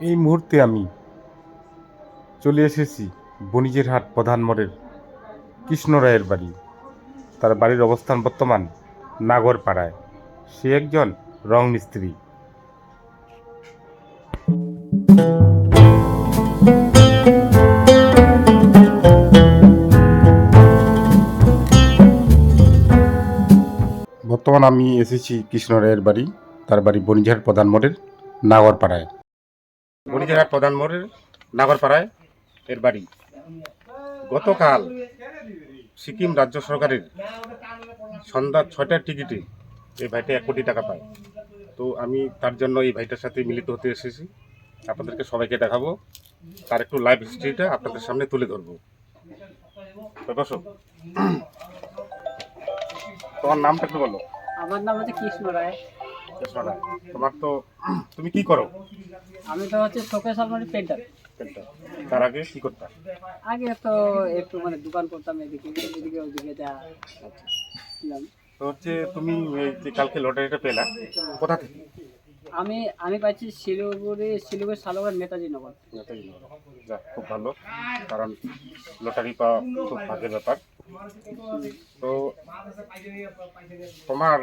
এই মুহূর্তে আমি চলে এসেছি বণিজের হাট প্রধান মোড়ের কৃষ্ণ রায়ের বাড়ি। তার বাড়ির অবস্থান বর্তমান নাগরপাড়ায়। সে একজন রং মিস্ত্রি। বর্তমান আমি এসেছি কৃষ্ণ রায়ের বাড়ি, তার বাড়ি বণিজহাট প্রধান মোড়ের নাগরপাড়ায়। বণিজহাট প্রধান মোড়ের নাগরপাড়ায় এর বাড়ি। গতকাল সিকিম রাজ্য সরকারের সন্ধ্যা ছয়টার টিকিটে এই ভাইটা এক কোটি টাকা পায়। তো আমি তার জন্য এই ভাইটার সাথে মিলিত হতে এসেছি। আপনাদেরকে সবাইকে দেখাবো। তার একটু লাইভ হিস্ট্রিটা আপনাদের সামনে তুলে ধরবো। বসো তোমার নামটা একটু বলো। আমার নাম হচ্ছে কৃষ্ণ রায়। রায়। তোমার তো তুমি কি করো? আমি তো হচ্ছে শোকেশ আলমারি পেন্টার পেনটা। তার আগে কি করতাম আগে তো একটু মানে দোকান করতাম এদিকে এদিকে ওদিকে যা। তো হচ্ছে তুমি এই যে কালকে লটারিটা পেলা কোথা থেকে? আমি আমি পাচ্ছি শিলিগুড়ি শিলিগুড়ি সালোয়ার নেতাজি নগর। যাক খুব ভালো। কারণ লটারি পাওয়া খুব ভাগ্যের ব্যাপার। তো তোমার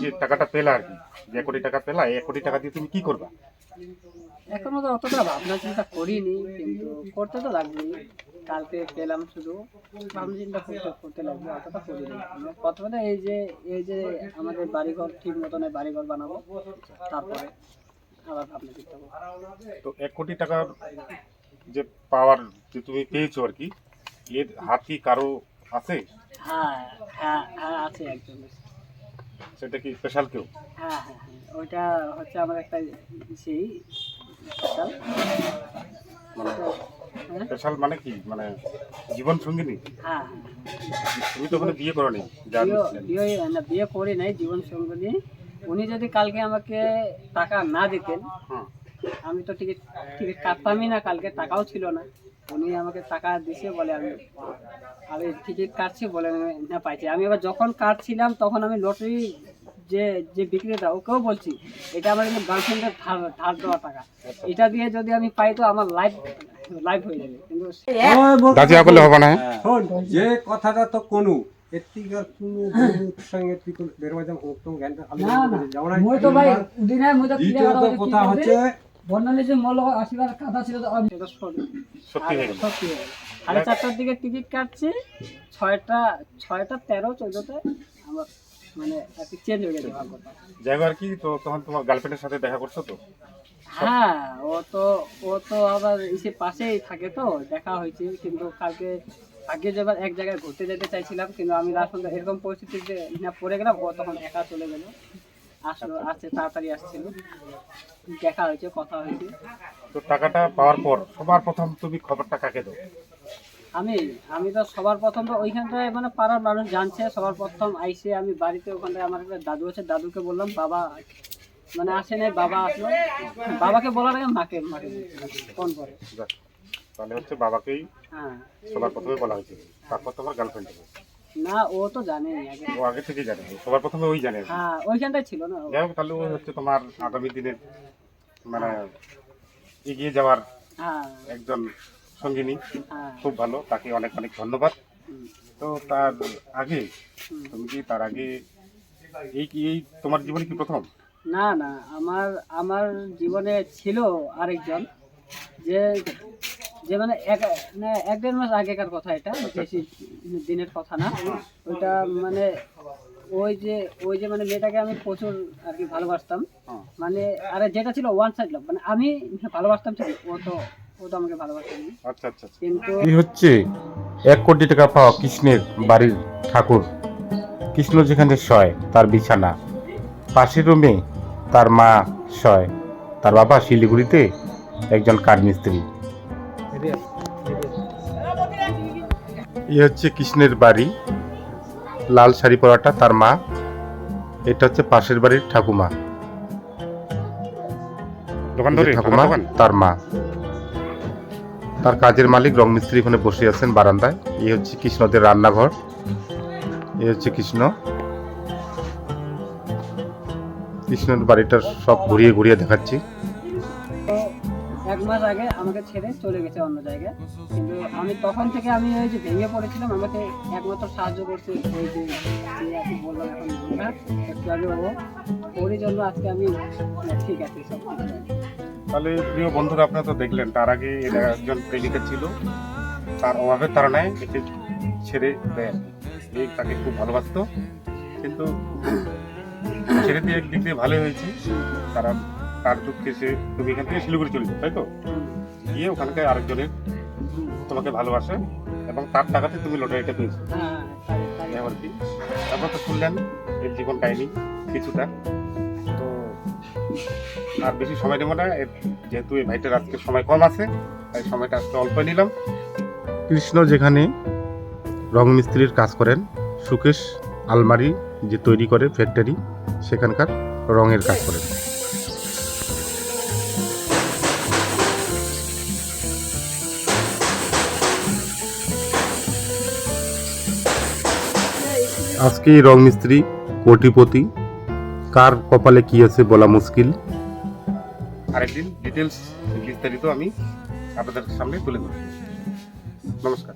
যে টাকাটা পেলা আর কি যে কোটি টাকা পেলা এক কোটি টাকা দিয়ে তুমি কি করবা? এখনও তো অতটা ভাবনা চিন্তা করিনি কিন্তু করতে তো লাগবেই। কালকে পেলাম শুধু ভাবনা চিন্তা করতে করতে লাগবে অতটা করিনি। প্রথমে এই যে এই যে আমাদের বাড়িঘর ঠিক মতন বাড়িঘর বানাবো তারপরে আবার ভাবনা চিন্তা তো এক কোটি টাকার যে পাওয়ার যে তুমি পেয়েছ আর কি এর হাত কি কারও আছে? হ্যাঁ হ্যাঁ হ্যাঁ আছে একজন সেটা কি স্পেশাল কেউ? হ্যাঁ হ্যাঁ হ্যাঁ। ওইটা হচ্ছে আমার একটা সেই স্পেশাল মানে স্পেশাল কি? মানে জীবন সঙ্গিনী? হ্যাঁ তুমি তো ওখানে বিয়ে করো নি বিয়ে বিয়ে না বিয়ে করি নাই জীবন সঙ্গী উনি যদি কালকে আমাকে টাকা না দিতেন। আমি তো টিকিট টিকিট কাটতামই না কালকে টাকাও ছিল না। উনি আমাকে টাকা দিছে বলে আমি আমি টিকিট কাটছি বলে আমি না পাইছি। আমি আবার যখন কাটছিলাম তখন আমি লটারি যে যে বিক্রেতা ওকেও বলছি এটা আমার কিন্তু গার্লফ্রেন্ডের ধার ধার দেওয়া টাকা। এটা দিয়ে যদি আমি পাই তো আমার লাইফ লাইফ হয়ে যাবে। কিন্তু করলে হবে না শোন যে কথাটা তো কোনো কথা হচ্ছে বর্ণালী যে মল ছিল হয়ে হয়ে। সাড়ে চারটার দিকে টিকিট কাটছি ছয়টা ছয়টা তেরো চোদ্দতে আমার মানে কি চেঞ্জ হয়ে গেছে ভাগ্যটা। যাই কি? তো তখন তোমার গার্লফ্রেন্ডের সাথে দেখা করছ তো? হ্যাঁ ও তো ও তো আবার এসে পাশেই থাকে তো দেখা হয়েছে। কিন্তু কালকে আগে যেবার এক জায়গায় ঘুরতে যেতে চাইছিলাম কিন্তু আমি পর্যন্ত এরকম পরিস্থিতিতে না পড়ে গেলাম ও তখন একা চলে গেল। আসলো আসছে তাড়াতাড়ি আসছিল। দেখা হয়েছে কথা হয়েছে। তো টাকাটা পাওয়ার পর সবার প্রথম তুমি খবরটা কাকে দাও? আমি আমি তো সবার প্রথম তো ওইখানটায় মানে পাড়ার মানুষ জানছে সবার প্রথম আইসে আমি বাড়িতে ওখানটায় আমার একটা দাদু আছে দাদুকে বললাম বাবা মানে আসে নাই বাবা আসলো। বাবাকে বলার আগে মাকে মাকে ফোন করে। তাহলে হচ্ছে বাবাকেই হ্যাঁ। সবার প্রথমে বলা হয়েছে। তারপর তোমার গার্লফ্রেন্ড না ও তো আগে। ও আগে থেকেই জানে সবার প্রথমে ওই জানে। হ্যাঁ ওইখানটায় ছিল না যাই হোক তাহলে ও হচ্ছে তোমার আগামী দিনের মানে এগিয়ে যাওয়ার হ্যাঁ। একজন সঙ্গিনী হ্যাঁ। খুব ভালো তাকে অনেক অনেক ধন্যবাদ। তো তার আগে তুমি কি তার আগে এই কি এই তোমার জীবনে কি প্রথম? না না আমার আমার জীবনে ছিল আরেকজন যে যে মানে এক মানে এক দেড় মাস আগেকার কথা এটা বেশি দিনের কথা না। ওইটা মানে ওই যে ওই যে মানে মেয়েটাকে আমি প্রচুর আর কি ভালোবাসতাম। হ্যাঁ। মানে আরে যেটা ছিল ওয়ান সাইড লাভ মানে আমি ভালোবাসতাম ঠিক ও তো ও তো আমাকে ভালোবাসেনি আচ্ছা আচ্ছা আচ্ছা। কিন্তু এই হচ্ছে? এক কোটি টাকা পাওয়া কৃষ্ণের বাড়ির ঠাকুর। কৃষ্ণ যেখানে শয় তার বিছানা। পাশের রুমে তার মা শয়। তার বাবা শিলিগুড়িতে একজন কাঠমিস্ত্রি। এই হচ্ছে কৃষ্ণের বাড়ি। লাল শাড়ি পরাটা তার মা। এটা হচ্ছে পাশের বাড়ির ঠাকুমা। দোকান ধরে ঠাকুমা তার মা। তার কাজের মালিক রং মিস্ত্রি ওখানে বসে আছেন বারান্দায়। এই হচ্ছে কৃষ্ণদের রান্নাঘর। এই হচ্ছে কৃষ্ণ। কৃষ্ণের বাড়িটা সব ঘুরিয়ে ঘুরিয়ে দেখাচ্ছি। এক মাস আগে আমাকে ছেড়ে চলে গেছে অন্য জায়গায়। কিন্তু আমি তখন থেকে আমি ওই যে ভেঙে পড়েছিলাম, আমাকে একমাত্র সাহায্য করছে ওই যে বললাম এখন ও। আজকে আমি মানে ঠিক আছে সব তাহলে প্রিয় বন্ধুরা, আপনারা তো দেখলেন, তার আগে এরা একজন প্রেমিকা ছিল। তার অভাবের তাড়নায় একে ছেড়ে দেয় এই তাকে খুব ভালোবাসতো। কিন্তু ছেড়ে দিয়ে একদিক দিয়ে ভালোই হয়েছে। তারা, তার দুঃখে সে তুমি এখান থেকে শিলিগুড়ি চলে যাও তাই তো? গিয়ে ওখানকার আরেকজনের তোমাকে ভালোবাসে এবং তার টাকাতে তুমি লটারিটা পেয়েছ। আর কি। তারপর তো শুনলেন এর জীবন কাহিনী কিছুটা। তো আর বেশি সময় নেব না। যেহেতু এই ভাইটার আজকে সময় কম আছে, তাই সময়টা আজকে অল্প নিলাম। কৃষ্ণ যেখানে রং মিস্ত্রির কাজ করেন, সুকেশ আলমারি যে তৈরি করে ফ্যাক্টরি সেখানকার রঙের কাজ করেন। আজকে রং মিস্ত্রি কোটিপতি, কার কপালে কি আছে বলা মুশকিল। আরেকদিন ডিটেলস বিস্তারিত আমি আপনাদের সামনে তুলে ধরব। নমস্কার।